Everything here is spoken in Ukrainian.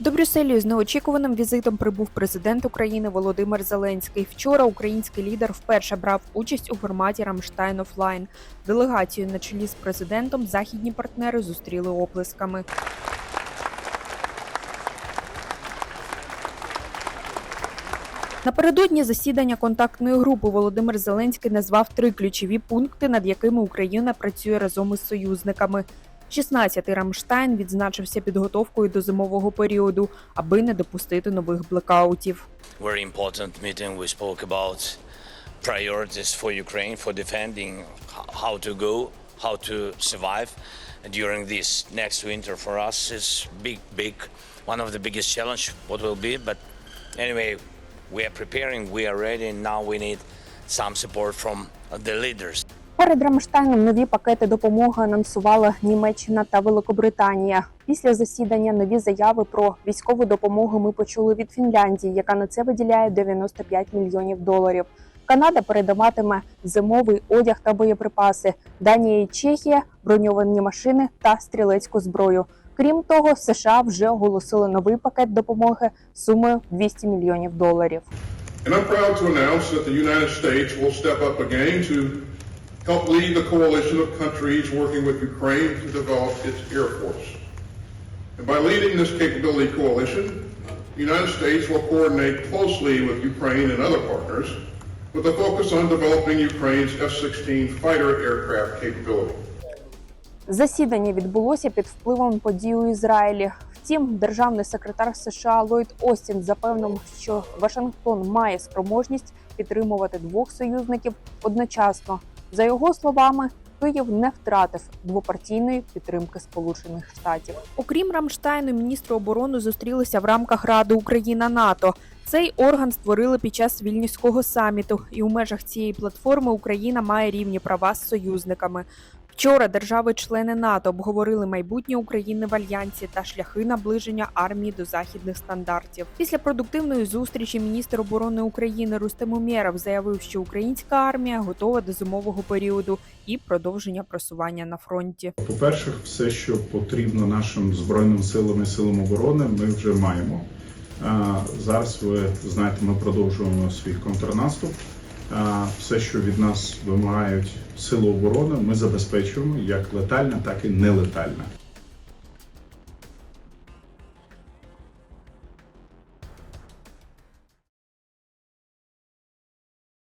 До Брюсселю з неочікуваним візитом прибув президент України Володимир Зеленський. Вчора український лідер вперше брав участь у форматі Рамштайн офлайн. Делегацію на чолі з президентом західні партнери зустріли оплесками. Напередодні засідання контактної групи Володимир Зеленський назвав три ключові пункти, над якими Україна працює разом із союзниками. 16-й Рамштайн відзначився підготовкою до зимового періоду, аби не допустити нових блекаутів. very important meeting. We spoke about priorities for Ukraine for defending, how to go, how to survive during this next winter. For us, is big, big, one of the biggest challenge. What will be, but anyway, we are preparing. We are ready. Now we need some support from the leaders. Перед Рамштайном нові пакети допомоги анонсували Німеччина та Великобританія. Після засідання нові заяви про військову допомогу ми почули від Фінляндії, яка на це виділяє 95 мільйонів доларів. Канада передаватиме зимовий одяг та боєприпаси. Данія і Чехія броньовані машини та стрілецьку зброю. Крім того, США вже оголосили новий пакет допомоги сумою 200 мільйонів доларів. And I'm proud to announce that the United States will step up again to help lead the coalition of countries working with Ukraine to develop its Air Force. And by leading this capability coalition, the United States will coordinate closely with Ukraine and other partners with a focus on developing Ukraine's F-16 fighter aircraft capability. Засідання відбулося під впливом подій у Ізраїлі. Втім, державний секретар США Ллойд Остін запевнив, що Вашингтон має спроможність підтримувати двох союзників одночасно. За його словами, Київ не втратив двопартійної підтримки Сполучених Штатів. Окрім Рамштайну, міністри оборони зустрілися в рамках Ради Україна НАТО. Цей орган створили під час вільнівського саміту, і у межах цієї платформи Україна має рівні права з союзниками. Вчора держави-члени НАТО обговорили майбутнє України в альянсі та шляхи наближення армії до західних стандартів. Після продуктивної зустрічі міністр оборони України Рустем Умєров заявив, що українська армія готова до зимового періоду і продовження просування на фронті. По-перше, все, що потрібно нашим збройним силам і силам оборони, ми вже маємо. Зараз ви знаєте, ми продовжуємо свій контрнаступ. Все, що від нас вимагають сили оборони, ми забезпечуємо як летальна, так і нелетальне.